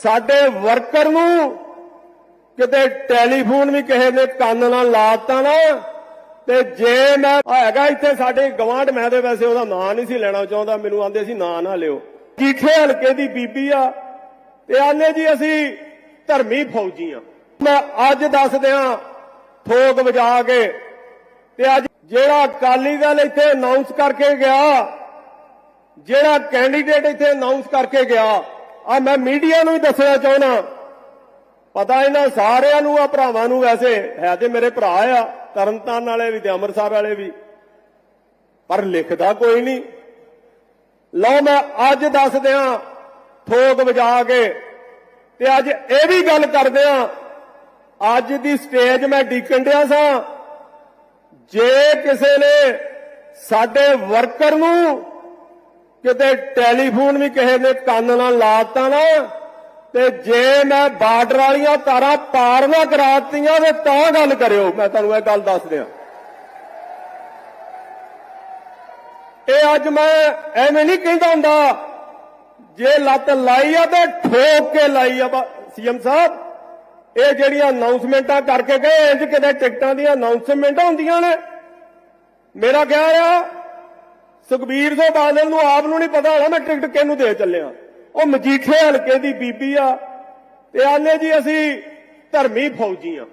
ਸਾਡੇ ਵਰਕਰ ਨੂੰ ਕਿਤੇ ਟੈਲੀਫੋਨ ਵੀ ਕਿਸੇ ਨੇ ਕੰਨ ਨਾਲ ਲਾਤਾ ਨਾ, ਤੇ ਜੇ ਮੈਂ ਹੈਗਾ ਇੱਥੇ ਸਾਡੇ ਗਵਾਂਢ ਮੈਂ ਤੇ ਵੈਸੇ ਉਹਦਾ ਨਾਂ ਨਹੀਂ ਸੀ ਲੈਣਾ ਚਾਹੁੰਦਾ, ਮੈਨੂੰ ਆਂਦੇ ਸੀ ਨਾਂ ਨਾ ਲਿਓ। ਜੀਠੇ ਹਲਕੇ ਦੀ ਬੀਬੀ ਆ, ਤੇ ਆਨੇ ਜੀ ਅਸੀਂ ਧਰਮੀ ਫੌਜੀ ਆ। ਮੈਂ ਅੱਜ ਦੱਸ ਦਿਆਂ ਠੋਕ ਵਜਾ ਕੇ, ਤੇ ਅੱਜ ਜਿਹੜਾ ਅਕਾਲੀ ਦਲ ਇੱਥੇ ਅਨਾਉਂਸ ਕਰਕੇ ਗਿਆ, ਜਿਹੜਾ ਕੈਂਡੀਡੇਟ ਇੱਥੇ ਅਨਾਉਂਸ ਕਰਕੇ ਗਿਆ ਆ ਮੈਂ ਮੀਡੀਆ ਨੂੰ ਹੀ ਦੱਸਣਾ ਚਾਹੁੰਦਾ। ਪਤਾ ਇਹਨਾਂ ਸਾਰਿਆਂ ਨੂੰ, ਆ ਭਰਾਵਾਂ ਨੂੰ ਵੈਸੇ। ਹੈ ਤੇ ਮੇਰੇ ਭਰਾ ਆ, ਤਰਨਤਾਰਨ ਵਾਲੇ ਵੀ ਤੇ ਅੰਮ੍ਰਿਤਸਰ ਵਾਲੇ ਵੀ। ਪਰ ਲਿਖਦਾ ਕੋਈ ਨਹੀਂ। ਲਓ ਮੈਂ ਅੱਜ ਦੱਸ ਦਿਆਂ ਠੋਕ ਵਜਾ ਕੇ। ਤੇ ਅੱਜ ਇਹ ਵੀ ਗੱਲ ਕਰਦੇ ਆ, ਅੱਜ ਦੀ ਸਟੇਜ ਮੈਂ ਡੀਕਣ ਡਿਆ ਸਾਂ। ਜੇ ਕਿਸੇ ਨੇ ਸਾਡੇ ਵਰਕਰ ਨੂੰ ਕਿਤੇ ਟੈਲੀਫੋਨ ਵੀ ਕਿਸੇ ਨੇ ਕੰਨ ਨਾਲ ਲਾਤਾ ਨਾ, ਤੇ ਜੇ ਮੈਂ ਬਾਰਡਰ ਵਾਲੀਆਂ ਤਾਰਾਂ ਪਾਰ ਨਾ ਕਰਾਤੀਆਂ ਤੇ ਤਾਂ ਗੱਲ ਕਰਿਓ। ਮੈਂ ਤੁਹਾਨੂੰ ਇਹ ਗੱਲ ਦੱਸ ਦਿਆਂ। ਇਹ ਅੱਜ ਮੈਂ ਐਵੇਂ ਨਹੀਂ ਕਹਿੰਦਾ ਹੁੰਦਾ, ਜੇ ਲੱਤ ਲਾਈ ਆ ਤੇ ਠੋਕ ਕੇ ਲਾਈ ਆ ਸੀਐਮ ਸਾਹਿਬ, ਇਹ ਜਿਹੜੀਆਂ ਅਨਾਉਂਸਮੈਂਟਾਂ ਕਰਕੇ ਗਏ ਇੰਜ ਕਿਤੇ ਟਿਕਟਾਂ ਦੀਆਂ ਅਨਾਉਂਸਮੈਂਟਾਂ ਹੁੰਦੀਆਂ ਨੇ। ਮੇਰਾ ਕਹਿ ਰਿਹਾ ਸੁਖਬੀਰ ਸਿੰਘ ਬਾਦਲ ਨੂੰ ਆਪ ਨੂੰ ਨਹੀਂ ਪਤਾ ਹੋਣਾ ਮੈਂ ਟਿਕਟ ਕਿਹਨੂੰ ਦੇ ਚੱਲਿਆ। ਉਹ ਮਜੀਠੇ ਹਲਕੇ ਦੀ ਬੀਬੀ ਆ ਤੇ ਆਨੇ ਜੀ ਅਸੀਂ ਧਰਮੀ ਫੌਜੀ ਆ।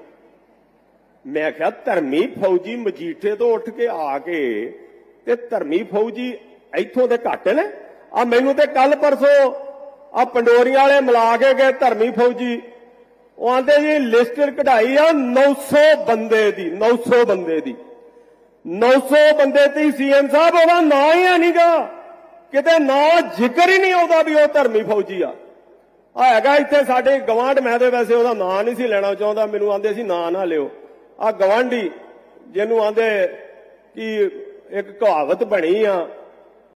ਮੈਂ ਕਿਹਾ, ਧਰਮੀ ਫੌਜੀ ਮਜੀਠੇ ਤੋਂ ਉੱਠ ਕੇ ਆ ਕੇ ਤੇ ਧਰਮੀ ਫੌਜੀ ਇੱਥੋਂ ਦੇ ਘੱਟ ਨੇ? ਆ ਮੈਨੂੰ ਤੇ ਕੱਲ ਪਰਸੋਂ ਆ ਪੰਡੋਰੀਆਂ ਵਾਲੇ ਮਿਲਾ ਕੇ ਗਏ ਧਰਮੀ ਫੌਜੀ। ਉਹ ਆਂਦੇ ਜੀ, ਲਿਸਟ ਕਢਾਈ ਆ 900 ਬੰਦੇ ਦੀ 900 ਬੰਦੇ ਦੀ। 900 ਬੰਦੇ ਤੇ ਸੀਐਮ ਸਾਹਿਬ, ਉਹਦਾ ਨਾਂ ਹੀ ਹੈ ਨਹੀਂਗਾ ਕਿਤੇ ਨਾਂ ਜ਼ਿਕਰ ਹੀ ਨਹੀਂ ਆਉਂਦਾ ਵੀ ਉਹ ਧਰਮੀ ਫੌਜੀ ਆ। ਆ ਹੈਗਾ ਇੱਥੇ ਸਾਡੇ ਗਵਾਂਢ, ਮੈਂ ਤੇ ਵੈਸੇ ਉਹਦਾ ਨਾਂ ਨਹੀਂ ਸੀ ਲੈਣਾ ਚਾਹੁੰਦਾ, ਮੈਨੂੰ ਆਂਦੇ ਸੀ ਨਾਂ ਨਾ ਲਿਓ। ਆ ਗਵਾਂਢੀ, ਜਿਹਨੂੰ ਆਂਦੇ ਕਿ ਇੱਕ ਕਹਾਵਤ ਬਣੀ ਆ